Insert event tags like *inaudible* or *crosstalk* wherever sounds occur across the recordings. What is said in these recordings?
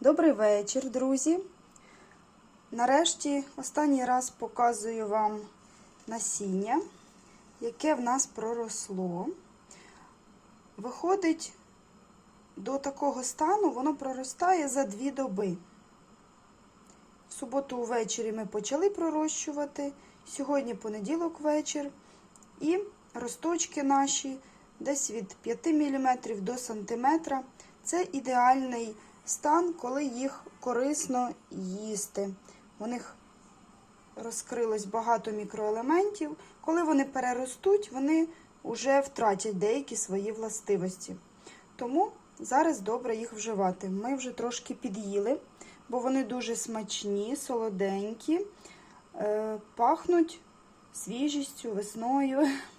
Добрий вечір, друзі. Нарешті останній раз показую вам насіння, яке в нас проросло. Виходить, до такого стану воно проростає за дві доби. В суботу ввечері ми почали пророщувати, сьогодні понеділок вечір. І росточки наші десь від 5 мм до сантиметра. Це ідеальний стан, коли їх корисно їсти. У них розкрилось багато мікроелементів. Коли вони переростуть, вони вже втратять деякі свої властивості. Тому зараз добре їх вживати. Ми вже трошки під'їли, бо вони дуже смачні, солоденькі, е, пахнуть свіжістю, весною. *laughs*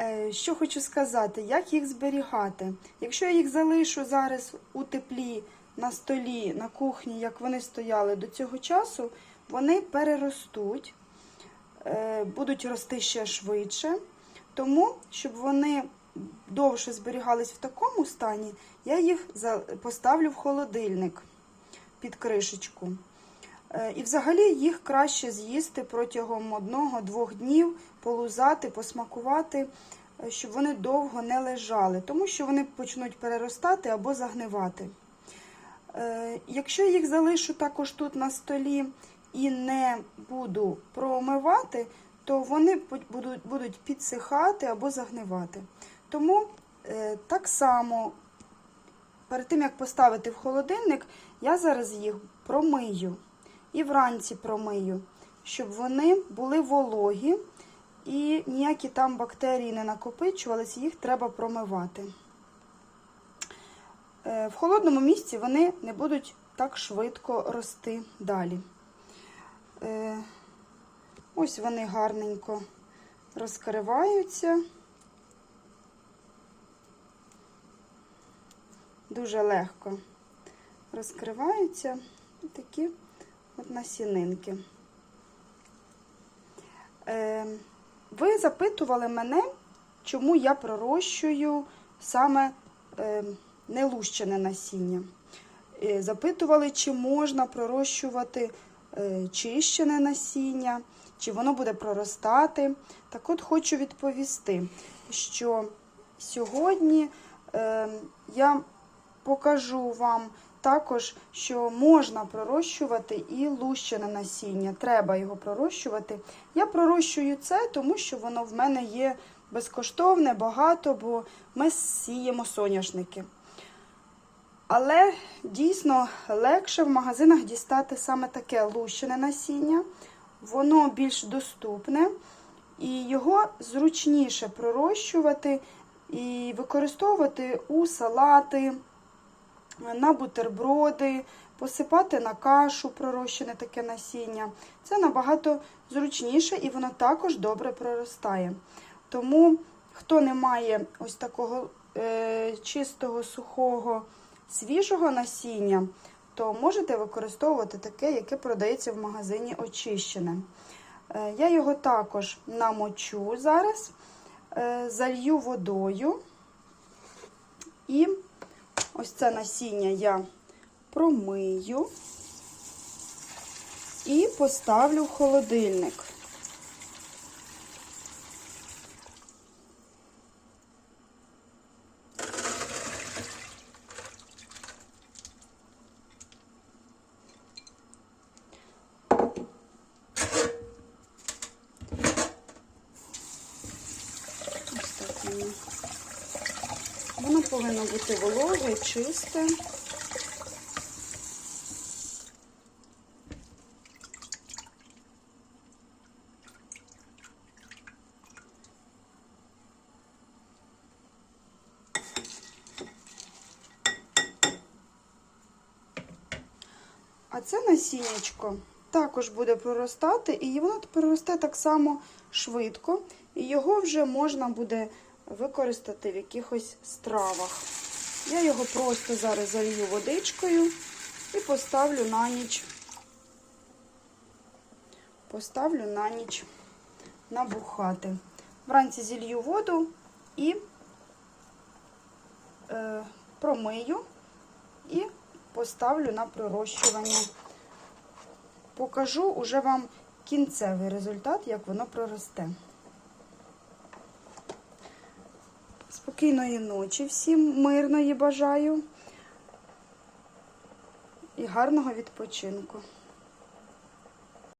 Е, Що хочу сказати, як їх зберігати? Якщо я їх залишу зараз у теплі на столі, на кухні, як вони стояли до цього часу, вони переростуть, е, будуть рости ще швидше. Тому, щоб вони довше зберігались в такому стані, я їх поставлю в холодильник під кришечку. Е, І взагалі їх краще з'їсти протягом одного-двох днів, полузати, посмакувати, е, щоб вони довго не лежали, тому що вони почнуть переростати або загнивати. Е, Якщо їх залишу також тут на столі і не буду промивати, то вони будуть, підсихати або загнивати. Тому так само перед тим, як поставити в холодильник, я зараз їх промию і вранці промию, щоб вони були вологі і ніякі там бактерії не накопичувалися, їх треба промивати. Е, В холодному місці вони не будуть так швидко рости далі. Е, Ось вони гарненько розкриваються. Дуже легко розкриваються такі от насінинки. Е, ви запитували мене, чому я пророщую саме е, нелущене насіння. Е, запитували, чи можна пророщувати е, чищене насіння, чи воно буде проростати. Так от хочу відповісти, що сьогодні е, я покажу вам також, що можна пророщувати і лущене насіння. Треба його пророщувати. Я пророщую це, тому що воно в мене є безкоштовне, багато, бо ми сіємо соняшники. Але дійсно легше в магазинах дістати саме таке лущене насіння. Воно більш доступне і його зручніше пророщувати і використовувати у салати, на бутерброди, посипати на кашу пророщене таке насіння. Це набагато зручніше і воно також добре проростає. Тому, хто не має ось такого е, чистого, сухого, свіжого насіння, то можете використовувати таке, яке продається в магазині очищене. Е, я його також намочу зараз, е, залью водою і ось це насіння я промию і поставлю в холодильник. Ось так. Повинно бути вологе, чисте. А це насіннячко також буде проростати, і воно проросте так само швидко, і його вже можна буде використати в якихось стравах. Я його просто зараз залью водичкою і поставлю на ніч. Поставлю на ніч набухати. Вранці зілью воду і е, промию і поставлю на пророщування. Покажу уже вам кінцевий результат, як воно проросте. Спокійної ночі всім, мирної бажаю і гарного відпочинку.